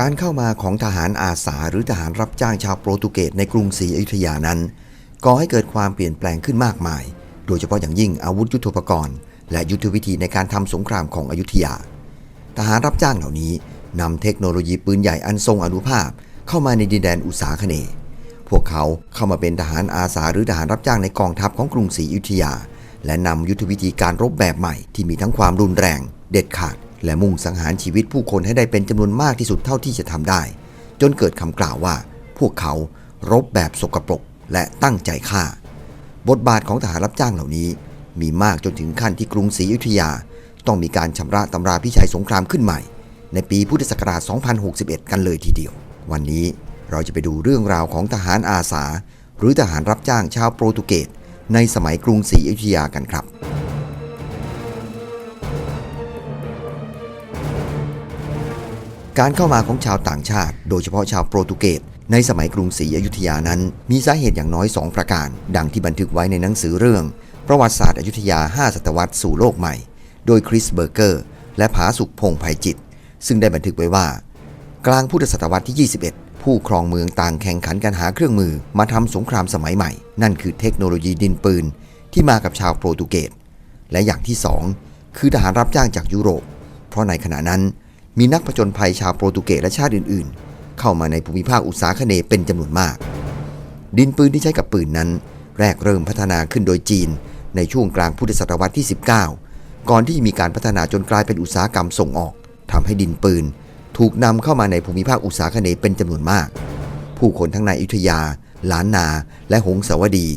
การเข้ามาของทหารอาสาหรือทหารรับจ้างชาวโปรตุเกสในกรุงศรีอยุธยานั้นก่อให้เกิดความเปลี่ยนแปลงขึ้นมากมาย โดยเฉพาะอย่างยิ่งอาวุธยุทโธปกรณ์ และยุทธวิธีในการทำสงครามของอยุธยา ทหารรับจ้างเหล่านี้นำเทคโนโลยีปืนใหญ่อันทรงอนุภาพ เข้ามาในดินแดนอุตสาคเนพวกเขาเข้ามาเป็นทหารอาสาหรือทหารรับจ้างในกองทัพของกรุงศรีอยุธยา และนำยุทธวิธีการรบแบบใหม่ที่มีทั้งความรุนแรง เด็ดขาด และมุ่งสังหารชีวิตผู้คนให้ได้เป็นจำนวนมากที่สุดเท่าที่จะทำได้ จนเกิดคำกล่าวว่า พวกเขารบแบบสกปรกและตั้งใจฆ่า บทบาทของทหารรับจ้างเหล่านี้ มีมากจนถึงขั้นที่กรุงศรีอยุธยา ต้องมีการชำระตำราพิชัยสงครามขึ้นใหม่ ในปีพุทธศักราช 2061 กันเลยทีเดียว วันนี้เราจะไปดูเรื่องราวของทหารอาสา หรือทหารรับจ้างชาวโปรตุเกสในสมัยกรุงศรีอยุธยากันครับ การเข้ามาของชาวต่างชาติ โดยเฉพาะชาวโปรตุเกสในสมัยกรุงศรีอยุธยานั้น มีสาเหตุอย่างน้อย 2 ประการ ดังที่บันทึกไว้ในหนังสือเรื่อง ประวัติศาสตร์อยุธยา 5 ศตวรรษสู่โลกใหม่ โดยคริสเบอร์เกอร์ และผาสุขพงษ์ภัยจิต ซึ่งได้บันทึกไว้ว่า กลางพุทธศตวรรษที่ 21 ผู้ครองเมืองต่างแข่งขันกันหาเครื่องมือมาทำสงครามสมัยใหม่ นั่นคือเทคโนโลยีดินปืน ที่มากับชาวโปรตุเกสและอย่างที่สองคือทหารรับจ้างจากยุโรป เพราะในขณะนั้น มีนักผจญภัยชาวโปรตุเกสและชาติอื่นๆ เข้ามาในภูมิภาคอุตสาคเนเป็นจำนวนมาก ดินปืนที่ใช้กับปืนนั้น แรกเริ่มพัฒนาขึ้นโดยจีน ในช่วงกลางพุทธศตวรรษที่ 19 ก่อนที่จะมีการพัฒนาจนกลายเป็นอุตสาหกรรมส่งออกทำให้ดินปืน ถูกนำเข้ามาในภูมิภาคอุตสาคเนเป็นจำนวนมาก ผู้คนทั้งในอยุธยา ล้านนา และหงสาวดี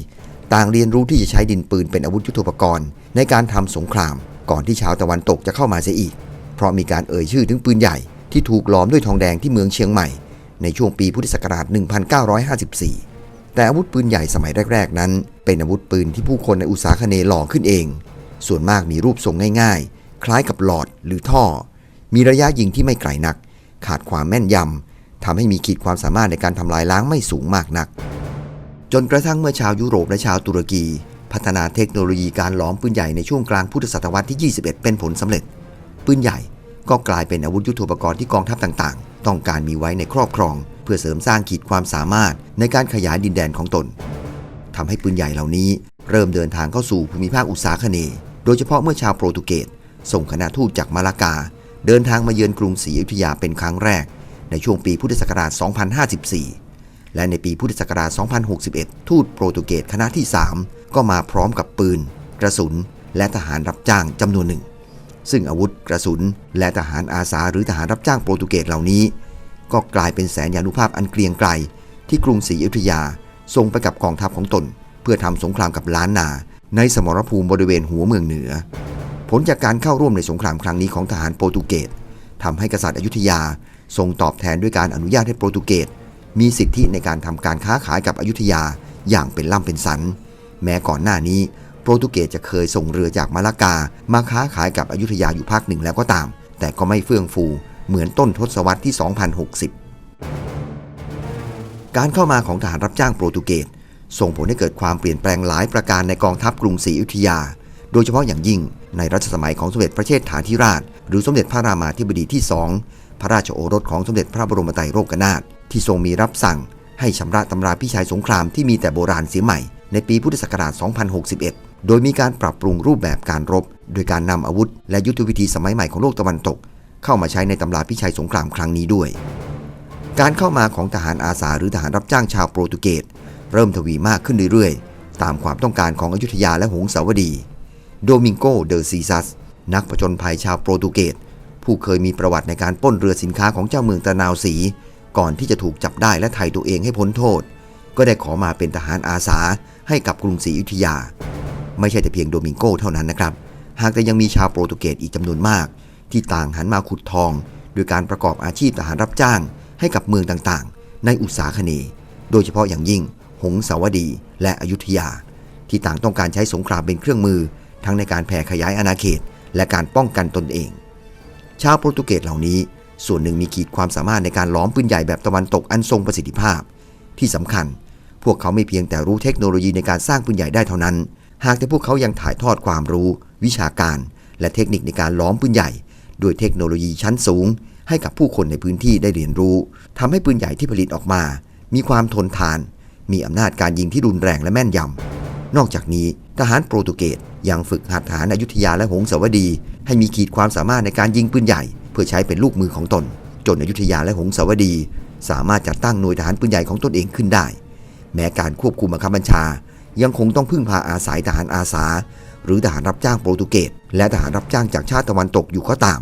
ต่างเรียนรู้ที่จะใช้ดินปืนเป็นอาวุธยุทโธปกรณ์ ในการทำสงคราม ก่อนที่ชาวตะวันตกจะเข้ามาเสียอีก เพราะมีการเอ่ยชื่อถึงปืนใหญ่ที่ถูกหลอมด้วยทองแดงที่เมืองเชียงใหม่ ในช่วงปีพุทธศักราช 1954 แต่อาวุธปืนใหญ่สมัยแรก ๆ นั้น เป็นอาวุธปืนที่ผู้คนในอุตสาคเนย์หล่อขึ้นเอง ส่วนมากมีรูปทรงง่ายๆ คล้ายกับหลอดหรือท่อ มีระยะยิงที่ไม่ไกลนัก ขาดความแม่นยำทำให้มีขีดความสามารถในการทำลายล้างไม่สูงมากนัก จนกระทั่งเมื่อชาวยุโรปและชาวตุรกี พัฒนาเทคโนโลยีการหลอมปืนใหญ่ในช่วงกลางพุทธศตวรรษที่ 21 เป็นผลสำเร็จ ปืนใหญ่ ก็กลายเป็นอาวุธยุทโธปกรณ์ที่กองทัพต่างๆ ต้องการมีไว้ในครอบครอง เพื่อเสริมสร้างขีดความสามารถในการขยายดินแดนของตนทำให้ปืนใหญ่เหล่านี้ เริ่มเดินทางเข้าสู่ภูมิภาคอุตสาคเนโดยเฉพาะเมื่อชาวโปรตุเกสส่งคณะทูตจากมาลากา เดินทางมาเยือนกรุงศรีอยุธยาเป็นครั้งแรก ในช่วงปีพุทธศักราช 2054 และในปีพุทธศักราช 2061 ทูตโปรตุเกสคณะที่ 3 ก็มาพร้อมกับปืน กระสุน และทหารรับจ้างจำนวนหนึ่ง ซึ่งอาวุธกระสุน และทหารอาสาหรือทหารรับจ้างโปรตุเกสเหล่านี้ ก็กลายเป็นแสนยานุภาพอันเกรียงไกรที่กรุงศรีอยุธยาส่งไปกับกองทัพของตน เพื่อทำสงครามกับล้านนา ในสมรภูมิบริเวณหัวเมืองเหนือ ผลจากการเข้าร่วมในสงครามครั้งนี้ของทหารโปรตุเกสทำให้กษัตริย์อยุธยาทรงตอบแทนด้วยการอนุญาตให้โปรตุเกสมีสิทธิในการทำการค้าขายกับอยุธยาอย่างเป็นล่ำเป็นสัน แม้ก่อนหน้านี้ โปรตุเกสจะเคยส่งเรือจากมาลากา มาค้าขายกับอยุธยาอยู่ภาคหนึ่งแล้วก็ตาม แต่ก็ไม่เฟื่องฟูเหมือนต้นทศวรรษที่ 2060 การเข้ามาของทหารรับจ้างโปรตุเกสส่งผลให้เกิดความเปลี่ยนแปลงหลายประการในกองทัพกรุงศรีอยุธยา โดยเฉพาะอย่างยิ่งในรัชสมัยของสมเด็จพระเชษฐาธิราช หรือสมเด็จพระรามาธิบดีที่สองพระราชโอรสของสมเด็จพระบรมไตรโลกนาถที่ทรงมีรับสั่ง ให้ชำระตำราพิชัยสงครามที่มีแต่โบราณเสียใหม่ในปีพุทธศักราช 2061 โดยมีการปรับปรุงรูปแบบการรบ โดยการนำอาวุธ และยุทธวิธีสมัยใหม่ของโลกตะวันตก เข้ามาใช้ในตำราพิชัยสงครามครั้งนี้ด้วย การเข้ามาของทหารอาสาหรือทหารรับจ้างชาวโปรตุเกสเริ่มทวีมากขึ้นเรื่อยๆ ตามความต้องการของอยุธยาและหงสาวดี โดมิงโก เดอซีซัส นักผจญภัยชาวโปรตุเกส ผู้เคยมีประวัติในการปล้นเรือสินค้าของเจ้าเมืองตะนาวสี ก่อนที่จะถูกจับได้และไถ่ตัวเองให้พ้นโทษ ก็ได้ขอมาเป็นทหารอาสาให้กับกรุงศรีอยุธยา ไม่ใช่แต่เพียงโดมิงโกเท่านั้นนะครับ หากแต่ยังมีชาวโปรตุเกสอีกจำนวนมาก ที่ต่างหันมาขุดทอง โดยการประกอบอาชีพทหารรับจ้าง ให้กับเมืองต่างๆ ในอุตสาคเนย์โดยเฉพาะอย่างยิ่ง หงสาวดี และอยุธยา ที่ต่างต้องการใช้สงครามเป็นเครื่องมือ ทั้งในการแผ่ขยายอาณาเขต และการป้องกันตนเอง ชาวโปรตุเกสเหล่านี้ ส่วนหนึ่งมีขีดความสามารถในการล้อมปืนใหญ่แบบตะวันตกอันทรงประสิทธิภาพ ที่สำคัญ พวกเขาไม่เพียงแต่รู้เทคโนโลยีในการสร้างปืนใหญ่ได้เท่านั้น หากแต่พวกเขายังถ่ายทอดความรู้ วิชาการ และเทคนิคในการล้อมปืนใหญ่โดยเทคโนโลยีชั้นสูง ให้กับผู้คนในพื้นที่ได้เรียนรู้ทำให้ปืนใหญ่ที่ผลิตออกมา มีความทนทาน มีอำนาจการยิงที่รุนแรงและแม่นยำนอกจากนี้ทหารโปรตุเกสยังฝึกหัดทหารอยุธยาและหงสาวดี ให้มีขีดความสามารถในการยิงปืนใหญ่ เพื่อใช้เป็นลูกมือของตน จนอยุธยาและหงสาวดี สามารถจัดตั้งหน่วยทหารปืนใหญ่ของตนเองขึ้นได้ แม้การควบคุมบังคับบัญชา ยังคงต้องพึ่งพาอาศัยทหารอาสา หรือทหารรับจ้างโปรตุเกสและทหารรับจ้างจากชาติตะวันตกอยู่ก็ตาม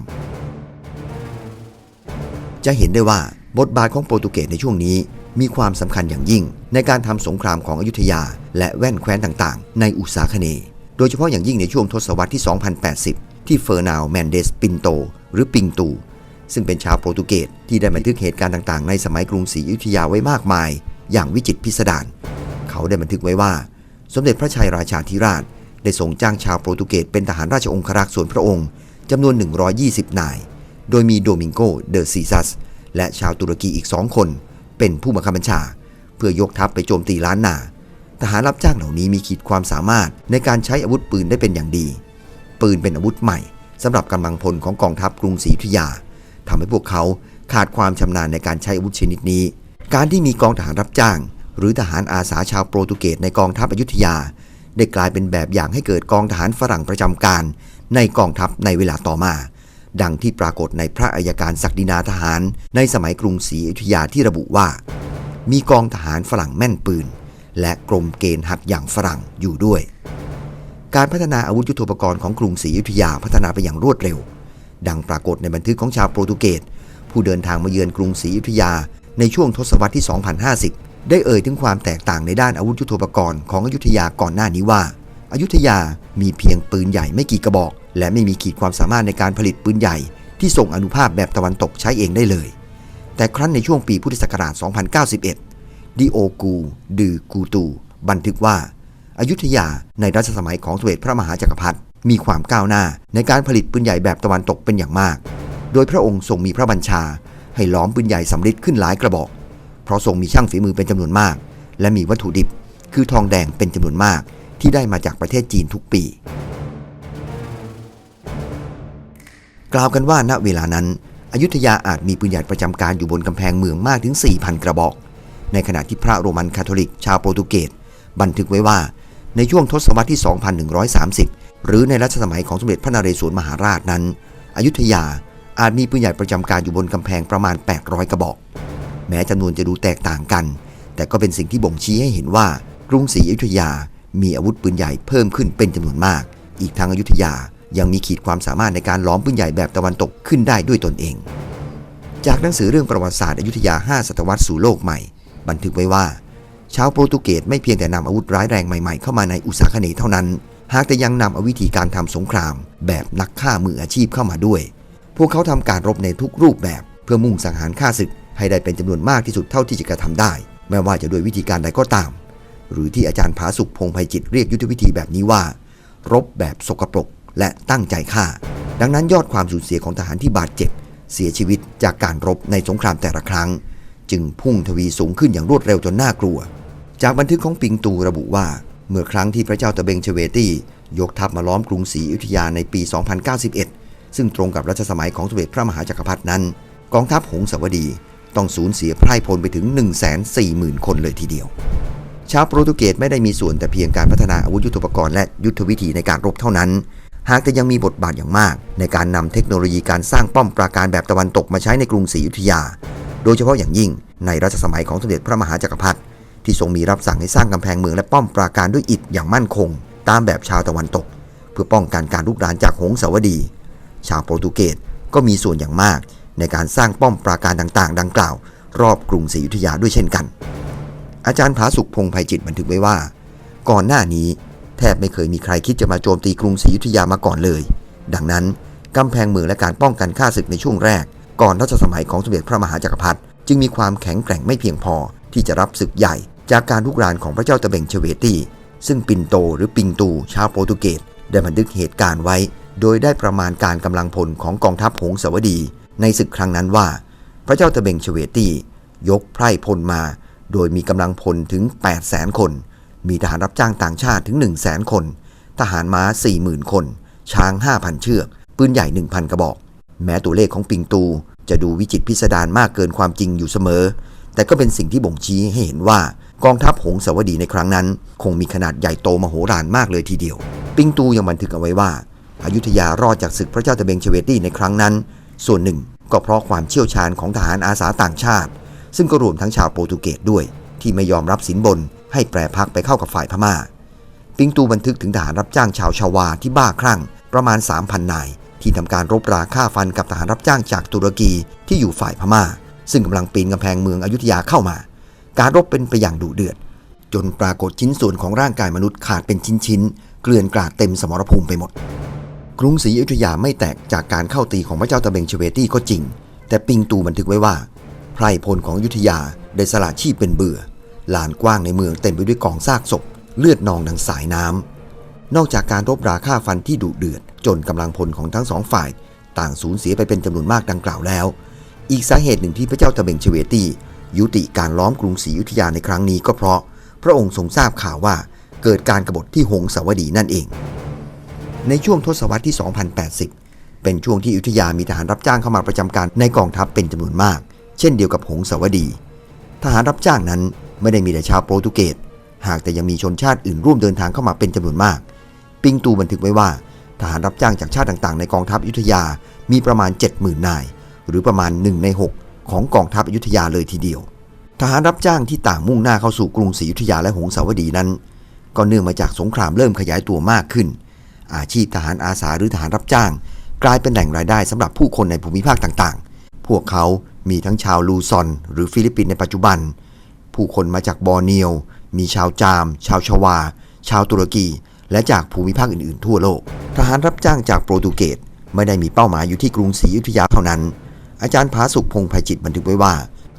จะเห็นได้ว่าบทบาทของโปรตุเกสในช่วงนี้มีความสำคัญอย่างยิ่ง ในการทำสงครามของอยุธยา และแว่นแคว้นต่างๆ ในอุษาคเน โดยเฉพาะอย่างยิ่งในช่วงทศวรรษที่ 2080 ที่เฟอร์นาวแมนเดสปินโต หรือปิงตู ซึ่งเป็นชาวโปรตุเกสที่ได้บันทึกเหตุการณ์ต่างๆ ในสมัยกรุงศรีอยุธยาไว้มากมาย อย่างวิจิตพิสดาร เขาได้บันทึกไว้ว่า สมเด็จพระชัยราชาธิราช ได้ทรงจ้างชาวโปรตุเกสเป็นทหารราชองครักษ์ส่วนพระองค์จำนวน 120 นาย โดยมีโดมิงโก เดอซีซัส และชาวตุรกีอีกสองคน เป็นผู้บังคับบัญชา เพื่อยกทัพไปโจมตีล้านนา ทหารรับจ้างเหล่านี้มีขีดความสามารถในการใช้อาวุธปืนได้เป็นอย่างดี ปืนเป็นอาวุธใหม่สำหรับกำลังพลของกองทัพกรุงศรีอยุธยาทำให้พวกเขาขาดความชำนาญในการใช้อาวุธชนิดนี้ การที่มีกองทหารรับจ้าง หรือทหารอาสาชาวโปรตุเกสในกองทัพอยุธยา ได้กลายเป็นแบบอย่างให้เกิดกองทหารฝรั่งประจำการ ในกองทัพในเวลาต่อมา ดังที่ปรากฏในพระอัยการศักดินาทหาร ในสมัยกรุงศรีอยุธยาที่ระบุว่า มีกองทหารฝรั่งแม่นปืน และกรมเกณฑ์หัดอย่างฝรั่งอยู่ด้วย การพัฒนาอาวุธยุทโธปกรณ์ของกรุงศรีอยุธยาพัฒนาไปอย่างรวดเร็ว ดังปรากฏในบันทึกของชาวโปรตุเกสผู้เดินทางมาเยือนกรุงศรีอยุธยา ในช่วงทศวรรษที่ 2050 ได้เอ่ยถึงความแตกต่างในด้านอาวุธยุทโธปกรณ์ของอยุธยาก่อนหน้านี้ว่าอยุธยามีเพียงปืนใหญ่ไม่กี่กระบอก และไม่มีขีดความสามารถในการผลิตปืนใหญ่ ที่ส่งอนุภาพแบบตะวันตกใช้เองได้เลย แต่ครั้นในช่วงปีพุทธศักราช 2091 ดิโอกู ดือกูตู บันทึกว่าอยุธยาในรัชสมัยของสมเด็จพระมหาจักรพรรดิมีความก้าวหน้าในการผลิตปืนใหญ่แบบตะวันตกเป็นอย่างมาก โดยพระองค์ทรงมีพระบัญชา ให้ล้อมปืนใหญ่สำริดขึ้นหลายกระบอก เพราะทรงมีช่างฝีมือเป็นจำนวนมาก และมีวัตถุดิบ คือทองแดงเป็นจำนวนมาก ที่ได้มาจากประเทศจีนทุกปี กล่าวกันว่าณเวลานั้น อยุธยาอาจมีปืนใหญ่ประจำการอยู่บนกำแพงเมืองมากถึง 4,000 กระบอก ในขณะที่พระโรมันคาทอลิก ชาวโปรตุเกสบันทึกไว้ว่าในช่วงทศวรรษที่ 2130 หรือในรัชสมัยของสมเด็จพระนเรศวรมหาราชนั้น อยุธยา อาจมีปืนใหญ่ประจำการอยู่บนกำแพงประมาณ 800 กระบอก แม้จำนวนจะดูแตกต่างกัน แต่ก็เป็นสิ่งที่บ่งชี้ให้เห็นว่า กรุงศรีอยุธยา มีอาวุธปืนใหญ่เพิ่มขึ้นเป็นจำนวนมาก อีกทั้งอยุธยายังมีขีดความสามารถในการล้อมปืนใหญ่แบบตะวันตกขึ้นได้ด้วยตนเอง จากหนังสือเรื่องประวัติศาสตร์อยุธยา 5 ศตวรรษสู่โลกใหม่ บันทึกไว้ว่าชาวโปรตุเกสไม่เพียงแต่นำอาวุธร้ายแรงใหม่ๆ เข้ามาในอุตสาคเนเท่านั้น หากแต่ยังนำเอาวิธีการทำสงคราม แบบนักฆ่ามืออาชีพเข้ามาด้วย พวกเขาทำการรบในทุกรูปแบบ เพื่อมุ่งสังหารฆ่าศึกให้ได้เป็นจำนวนมากที่สุดเท่าที่จะกระทำได้แม้ว่าจะด้วยวิธีการใดก็ตาม หรือที่อาจารย์ผาสุขพงไพจิตเรียกยุทธวิธีแบบนี้ว่า รบแบบสกปรกและตั้งใจฆ่า ดังนั้นยอดความสูญเสียของทหารที่บาดเจ็บ เสียชีวิตจากการรบในสงครามแต่ละครั้ง จึงพุ่งทวีสูงขึ้นอย่างรวดเร็วจนน่ากลัว จากบันทึกของปิงตูระบุว่า เมื่อครั้งที่พระเจ้าตะเบงเชเวตี้ยกทัพมาล้อมกรุงศรีอยุธยาในปี 2091 ซึ่งตรงกับรัชสมัยของสมเด็จพระมหาจักรพรรดินั้น กองทัพหงสาวดีต้องสูญเสียไพร่พลไปถึง 140,000 คนเลยทีเดียว ชาวโปรตุเกสไม่ได้มีส่วนแต่เพียงการพัฒนาอาวุธยุทโธปกรณ์และยุทธวิธีในการรบเท่านั้น หากแต่ยังมีบทบาทอย่างมาก ในการนำเทคโนโลยีการสร้างป้อมปราการแบบตะวันตกมาใช้ในกรุงศรีอยุธยา โดยเฉพาะอย่างยิ่งในรัชสมัยของสมเด็จพระมหาจักรพรรดิที่ทรงมีรับสั่งให้สร้างกำแพงเมืองและป้อมปราการด้วยอิฐอย่างมั่นคง ตามแบบชาวตะวันตก เพื่อป้องกันการลุกรานจากหงสาวดี ชาวโปรตุเกสก็มีส่วนอย่างมาก ในการสร้างป้อมปราการต่างๆ ดังกล่าว รอบกรุงศรีอยุธยาด้วยเช่นกัน อาจารย์ผาสุขพงษ์ภัยจิตบันทึกไว้ว่า ก่อนหน้านี้แทบไม่เคยมีใครคิดจะมาโจมตีกรุงศรีอยุธยามาก่อนเลย ดังนั้นกำแพงเมืองและการป้องกันข้าศึกในช่วงแรก ก่อนรัชสมัยของสมเด็จพระมหาจักรพรรดิจึงมีความแข็งแกร่งไม่เพียงพอที่จะรับศึกใหญ่ จากการลุกรานของพระเจ้าตะเบงเชเวตีซึ่งปินโตหรือปิงตูชาวโปรตุเกสได้บันทึกเหตุการณ์ไว้ โดยได้ประมาณการกำลังพลของกองทัพหงสาวดี ในศึกครั้งนั้นว่า พระเจ้าตะเบงเชเวตียกไพร่พลมา โดยมีกำลังพลถึง 8 0 0 0 0 0คน มีทหารรับจ้างต่างชาติถึง 1 0 0 0 0 0คน ทหารม้า 40,000 คน ช้าง 5,000 เชือก ปืนใหญ่ 1,000 กระบอก แม้ตัวเลขของปิงตูจะดูวิจิตรพิสดารมากเกินความจริงอยู่เสมอ แต่ก็เป็นสิ่งที่บ่งชี้ให้เห็นว่ากองทัพหงสาวดีในครั้งนั้น คงมีขนาดใหญ่โตมโหฬารมากเลยทีเดียว ปิงตูยังบันทึกเอาไว้ว่า อายุทยารอดจากศึกพระเจ้าตะเบงเชเวตี้ในครั้งนั้น ส่วนหนึ่งก็เพราะความเชี่ยวชาญของทหารอาสาต่างชาติ ซึ่งก็รวมทั้งชาวโปรตุเกสด้วย ที่ไม่ยอมรับสินบน ให้แปรพักไปเข้ากับฝ่ายพม่า ปิงตูบันทึกถึงทหารรับจ้างชาวชาวาที่บ้าคลั่งประมาณ 3,000 นาย ที่ทำการรบราฆ่าฟันกับทหารรับจ้างจากตุรกีที่อยู่ฝ่ายพม่า ซึ่งกำลังปีนกำแพงเมืองอยุธยาเข้ามา การรบเป็นไปอย่างดุเดือด จนปรากฏชิ้นส่วนของร่างกายมนุษย์ขาดเป็นชิ้นๆเกลื่อนกลาดเต็มสมรภูมิไปหมด กรุงศรีอยุธยาไม่แตกจากการเข้าตีของพระเจ้าตะเบงเชเวตี้ก็จริง แต่ปิงตูบันทึกไว้ว่า ไพรพลของอยุธยาได้สละชีพเป็นเบื่อ ลานกว้างในเมืองเต็มไปด้วยกองซากศพ เลือดนองดังสายน้ำนอกจากการรบราฆ่าฟันที่ดุเดือด จนกำลังพลของทั้งสองฝ่าย ต่างสูญเสียไปเป็นจำนวนมากดังกล่าวแล้ว อีกสาเหตุหนึ่งที่พระเจ้าตะเบงเชเวตี้ยุติการล้อมกรุงศรีอยุธยาในครั้งนี้ก็เพราะ พระองค์ทรงทราบข่าวว่าเกิดการกบฏที่หงสาวดีนั่นเอง ในช่วงทศวรรษที่ 2080 เป็นช่วงที่อยุธยามีทหารรับจ้างเข้ามาประจำการในกองทัพเป็นจำนวนมาก เช่นเดียวกับหงสาวดี ทหารรับจ้างนั้นไม่ได้มีแต่ชาวโปรตุเกส หากแต่ยังมีชนชาติอื่นร่วมเดินทางเข้ามาเป็นจำนวนมาก ปิงตูบันทึกไว้ว่า ทหารรับจ้างจากชาติต่างๆ ในกองทัพอยุธยามีประมาณ 70,000 นาย หรือประมาณ 1 ใน 6 ของกองทัพอยุธยาเลยทีเดียว ทหารรับจ้างที่ต่างมุ่งหน้าเข้าสู่กรุงศรีอยุธยาและหงสาวดีนั้น ก็เนื่องมาจากสงครามเริ่มขยายตัวมากขึ้น อาชีพทหารอาสาหรือทหารรับจ้าง กลายเป็นแหล่งรายได้สำหรับผู้คนในภูมิภาคต่างๆ พวกเขามีทั้งชาวลูซอน หรือฟิลิปปินส์ในปัจจุบัน ผู้คนมาจากบอร์เนียว มีชาวจาม ชาวชวา ชาวตุรกี และจากภูมิภาคอื่นๆ ทั่วโลก ทหารรับจ้างจากโปรตุเกสไม่ได้มีเป้าหมายอยู่ที่กรุงศรีอยุธยาเท่านั้น อาจารย์ผาสุขพงษ์ภัยจิตบันทึกไว้ว่า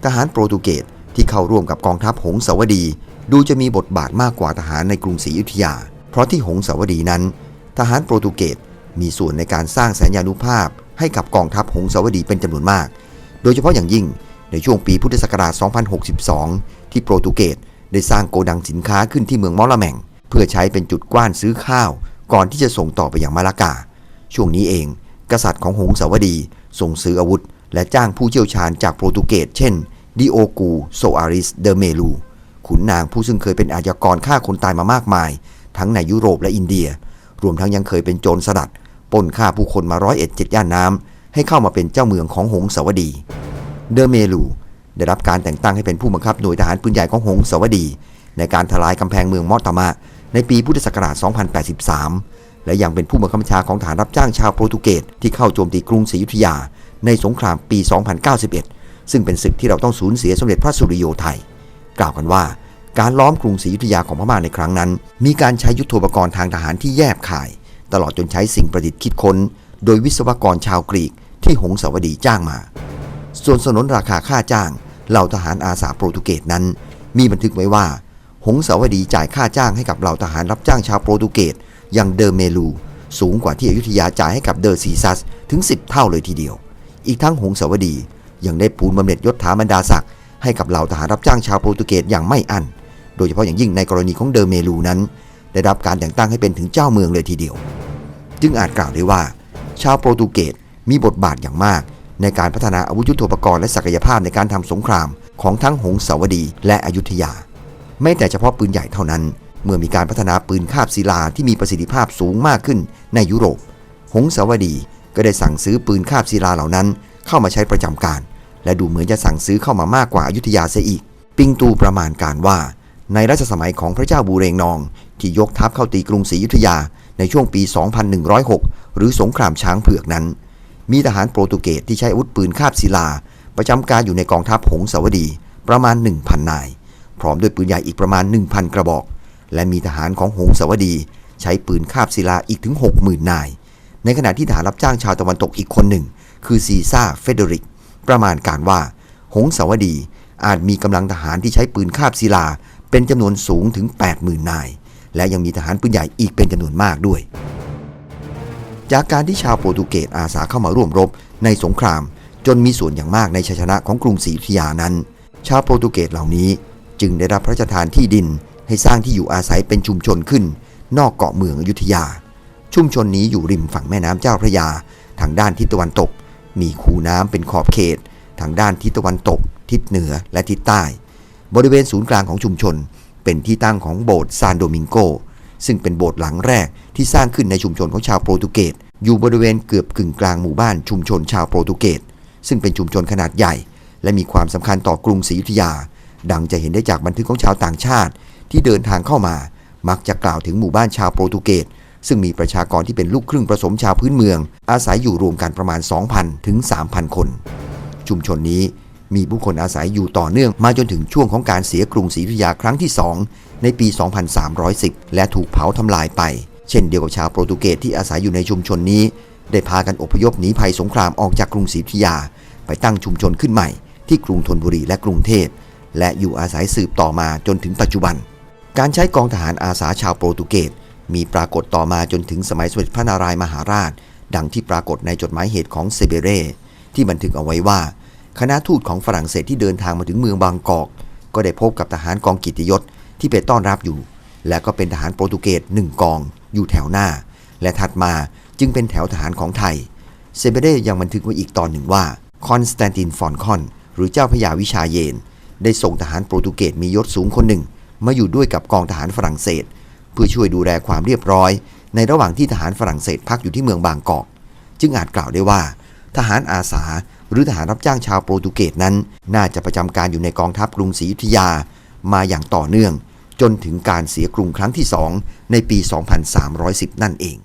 ทหารโปรตุเกสที่เข้าร่วมกับกองทัพหงสาวดี ดูจะมีบทบาทมากกว่าทหารในกรุงศรีอยุธยา เพราะที่หงสาวดีนั้น ทหารโปรตุเกสมีส่วนในการสร้างแสนยานุภาพให้กับกองทัพหงสาวดีเป็นจำนวนมาก โดยเฉพาะอย่างยิ่งในช่วงปีพุทธศักราช 2062 ที่โปรตุเกสได้สร้างโกดังสินค้าขึ้นที่เมืองมอลลาแมงเพื่อใช้เป็นจุดกว้านซื้อข้าว ก่อนที่จะส่งต่อไปอยังมาลากา ช่วงนี้เอง กษัตริย์ของหงสาวดีส่งซื้ออาวุธ และจ้างผู้เชี่ยวชาญจากโปรตุเกสเช่นดิโอกูโซอาริสเดเมลูขุนนางผู้ซึ่งเคยเป็นอาชญากรฆ่าคนตายมามากมาย ทั้งในยุโรปและอินเดีย รวมทั้งยังเคยเป็นโจรสลัดปล้นฆ่าผู้คนมาร้อยเอ็ดเจ็ดย่านน้ำให้เข้ามาเป็นเจ้าเมืองของหงสาวดี เดอเมลูได้รับการแต่งตั้งให้เป็นผู้บังคับหน่วยทหารปืนใหญ่ของหงสาวดี ในการทลายกำแพงเมืองมอตตมะ ในปีพุทธศักราช 2083 และยังเป็นผู้บังคับบัญชาของฐานรับจ้างชาวโปรตุเกสที่เข้าโจมตีกรุงศรีอยุธยา ในสงครามปี 2091 ซึ่งเป็นศึกที่เราต้องสูญเสียสมเด็จพระสุริโยไทย กล่าวกันว่า การล้อมกรุงศรีอยุธยาของพม่าในครั้งนั้น มีการใช้ยุทโธปกรณ์ทางทหารที่แยบขาย ตลอดจนใช้สิ่งประดิษฐ์คิดค้น โดยวิศวกรชาวกรีกที่หงสาวดีจ้างมา ส่วนสนนราคาค่าจ้าง เหล่าทหารอาสาโปรตุเกสนั้น มีบันทึกไว้ว่า หงสาวดีจ่ายค่าจ้างให้กับเหล่าทหารรับจ้างชาวโปรตุเกสอย่างเดอเมลู สูงกว่าที่อยุธยาจ่ายให้กับเดอซีซัสถึง 10 เท่าเลยทีเดียว อีกทั้งหงสาวดียังได้ปูนบำเหน็จยศถาบรรดาศักดิ์ให้กับเหล่าทหารรับจ้างชาวโปรตุเกสอย่างไม่อั้น โดยเฉพาะอย่างยิ่งในกรณีของเดอเมลูนั้น ได้รับการแต่งตั้งให้เป็นถึงเจ้าเมืองเลยทีเดียว จึงอาจกล่าวได้ว่า ชาวโปรตุเกสมีบทบาทอย่างมาก ในการพัฒนาอาวุธยุทโธปกรณ์และศักยภาพในการทำสงครามของทั้งหงสาวดีและอยุธยา ไม่แต่เฉพาะปืนใหญ่เท่านั้น เมื่อมีการพัฒนาปืนคาบศิลาที่มีประสิทธิภาพสูงมากขึ้นในยุโรป หงสาวดีก็ได้สั่งซื้อปืนคาบศิลาเหล่านั้น เข้ามาใช้ประจำการ และดูเหมือนจะสั่งซื้อเข้ามามากกว่าอายุธยาเสียอีก ปิงตูประมาณการว่า ในรัชสมัยของพระเจ้าบูเรงนอง ที่ยกทัพเข้าตีกรุงศรีอยุธยาในช่วงปี 2106 หรือสงครามช้างเผือกนั้น มีทหารโปรตุเกสที่ใช้อาวุธปืนคาบศิลา ประจำการอยู่ในกองทัพหงสาวดีประมาณ 1,000 นาย พร้อมด้วยปืนใหญ่อีกประมาณ 1,000 กระบอก และมีทหารของหงสาวดี ใช้ปืนคาบศิลาอีกถึง 60,000 นาย ในขณะที่ทหารรับจ้างชาวตะวันตกอีกคนหนึ่ง คือซีซ่าเฟเดริก ประมาณการว่า หงสาวดีอาจมีกำลังทหารที่ใช้ปืนคาบศิลา เป็นจำนวนสูงถึง 80,000 นาย และยังมีทหารปืนใหญ่อีกเป็นจำนวนมากด้วย จากการที่ชาวโปรตุเกสอาสาเข้ามาร่วมรบในสงคราม จนมีส่วนอย่างมากในชัยชนะของกรุงศรีอยุธยานั้น ชาวโปรตุเกสเหล่านี้จึงได้รับพระราชทานที่ดิน ให้สร้างที่อยู่อาศัยเป็นชุมชนขึ้น นอกเกาะเมืองอยุธยา ชุมชนนี้อยู่ริมฝั่งแม่น้ำเจ้าพระยา ทางด้านทิศตะวันตก มีคูน้ำเป็นขอบเขต ทางด้านทิศตะวันตก ทิศเหนือและทิศใต้ บริเวณศูนย์กลางของชุมชน เป็นที่ตั้งของโบสถ์ซานโดมิงโก ซึ่งเป็นโบสถ์หลังแรกที่สร้างขึ้นในชุมชนของชาวโปรตุเกสอยู่บริเวณเกือบกึ่งกลางหมู่บ้านชุมชนชาวโปรตุเกสซึ่งเป็นชุมชนขนาดใหญ่ และมีความสำคัญต่อกรุงศรีอยุธยา ดังจะเห็นได้จากบันทึกของชาวต่างชาติ ที่เดินทางเข้ามา มักจะกล่าวถึงหมู่บ้านชาวโปรตุเกสซึ่งมีประชากรที่เป็นลูกครึ่งผสมชาวพื้นเมือง อาศัยอยู่รวมกันประมาณ 2,000 ถึง 3,000 คน ชุมชนนี้ มีผู้คนอาศัยอยู่ต่อเนื่องมาจนถึงช่วงของการเสียกรุงศรีอยุธยาครั้งที่ 2 ในปี 2310 และถูกเผาทำลายไป เช่นเดียวกับชาวโปรตุเกสที่อาศัยอยู่ในชุมชนนี้ ได้พากันอพยพหนีภัยสงครามออกจากกรุงศรีอยุธยา ไปตั้งชุมชนขึ้นใหม่ ที่กรุงธนบุรีและกรุงเทพ และอยู่อาศัยสืบต่อมาจนถึงปัจจุบัน การใช้กองทหารอาสาชาวโปรตุเกสมีปรากฏต่อมาจนถึงสมัยสมเด็จพระนารายมหาราช ดังที่ปรากฏในจดหมายเหตุของเซเบเรที่บันทึกเอาไว้ว่า คณะทูตของฝรั่งเศสที่เดินทางมาถึงเมืองบางกอก ก็ได้พบกับทหารกองกิติยศที่ไปต้อนรับอยู่ และก็เป็นทหารโปรตุเกสหนึ่งกอง อยู่แถวหน้า และถัดมาจึงเป็นแถวทหารของไทย เซเบเรยังบันทึกไว้อีกตอนหนึ่งว่าคอนสแตนตินฟอนคอน หรือเจ้าพยาวิชาเยน ได้ส่งทหารโปรตุเกสมียศสูงคนหนึ่ง มาอยู่ด้วยกับกองทหารฝรั่งเศส เพื่อช่วยดูแลความเรียบร้อย ในระหว่างที่ทหารฝรั่งเศสพักอยู่ที่เมืองบางกอก จึงอาจกล่าวได้ว่า ทหารอาสา หรือทหารรับจ้างชาวโปรตุเกสนั้น น่าจะประจำการอยู่ในกองทัพกรุงศรีอยุธยามาอย่างต่อเนื่อง จนถึงการเสียกรุงครั้งที่สองในปี 2310 นั่นเอง